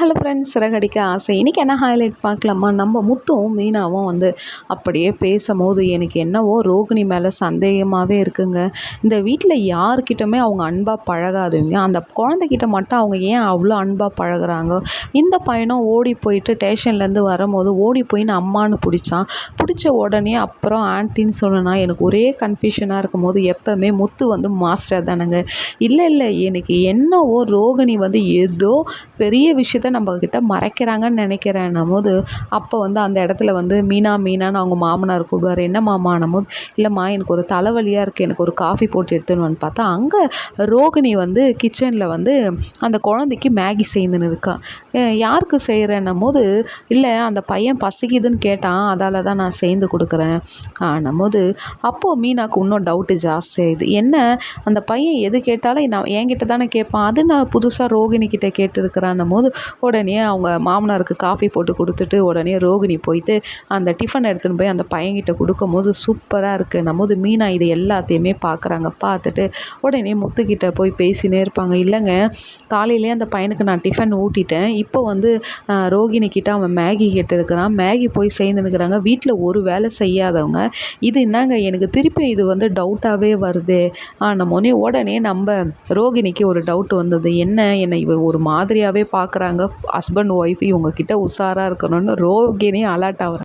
Hello friends Siragadikka ஆசை. இன்றைக்கி என்ன ஹைலைட் பார்க்கலாமா? நம்ம முத்தும் மீனாவும் வந்து அப்படியே பேசும்போது எனக்கு என்னவோ ரோகிணி மேலே சந்தேகமாகவே இருக்குங்க. இந்த வீட்டில் யாருக்கிட்டமே அவங்க அன்பாக பழகாதுங்க அந்த குழந்தைகிட்ட மட்டும் அவங்க ஏன் அவ்வளோ அன்பாக பழகிறாங்க? இந்த பையனும் ஓடி போயிட்டு ஸ்டேஷன்லேருந்து வரும்போது ஓடி போய் நான் அம்மானு பிடிச்சான். பிடிச்ச உடனே அப்புறம் ஆன்ட்டின்னு சொன்னா எனக்கு ஒரே கன்ஃபியூஷனாக இருக்கும் போது எப்போவுமே முத்து வந்து மாஸ்டர் தானேங்க. இல்லை இல்லை எனக்கு என்னவோ ரோகிணி வந்து ஏதோ பெரிய விஷயத்த நம்மக்கிட்ட மறைக்கிறாங்கன்னு நினைக்கிறேன் போது அப்போ வந்து அந்த இடத்துல வந்து மீனா மீனான்னு அவங்க மாமனார் கூடுவார் என்ன மாமானும் போது இல்லைம்மா எனக்கு ஒரு தலைவலியாக இருக்குது எனக்கு ஒரு காஃபி போட்டு எடுத்துன்னு பார்த்தா அங்கே ரோகிணி வந்து கிச்சனில் வந்து அந்த குழந்தைக்கு மேகி செய்துன்னு இருக்கா. யாருக்கு செய்கிறேன்னும் போது இல்லை அந்த பையன் பசிக்குதுன்னு கேட்டான். அதால் தான் நான் சேர்ந்து கொடுக்குறேன். ஆனும் போது அப்போது மீனாக்கு இன்னும் டவுட்டு ஜாஸ்தியாகுது என்ன? அந்த பையன் எது கேட்டாலும் நான் என்கிட்ட தானே கேட்பான். அது நான் புதுசாக ரோகிணி கிட்டே கேட்டுருக்கிறான்னும் போது உடனே அவங்க மாமனாருக்கு காஃபி போட்டு கொடுத்துட்டு உடனே ரோகிணி போயிட்டு அந்த டிஃபன் எடுத்துன்னு போய் அந்த பையன்கிட்ட கொடுக்கும்போது சூப்பராக இருக்குது நம்மோது மீனா இது எல்லாத்தையுமே பார்க்குறாங்க பார்த்துட்டு உடனே முத்துக்கிட்ட போய் பேசினே இருப்பாங்க. இல்லைங்க காலையிலேயே அந்த பையனுக்கு நான் டிஃபன் ஊட்டிட்டேன். இப்போ வந்து ரோகிணிக்கிட்ட ரோகிணி கிட்ட அவன் மேகி கேட்டிருக்கிறான். மேகி போய் சேர்ந்துனுக்குறாங்க வீட்டில் ஒரு வேலை செய்யாதவங்க. இது என்னங்க? எனக்கு திருப்பி இது வந்து டவுட்டாகவே வருதே. நம்ம உடனே நம்ம ரோகிணிக்கு ஒரு டவுட் வந்தது. என்ன? என்னை இவ ஒரு மாதிரியாகவே பார்க்குறாங்க ஹஸ்பண்ட் ஒய்ஃப் இவங்க கிட்ட உஷாராக இருக்கணும்னு ரோகிணி அலர்ட் ஆகுறாங்க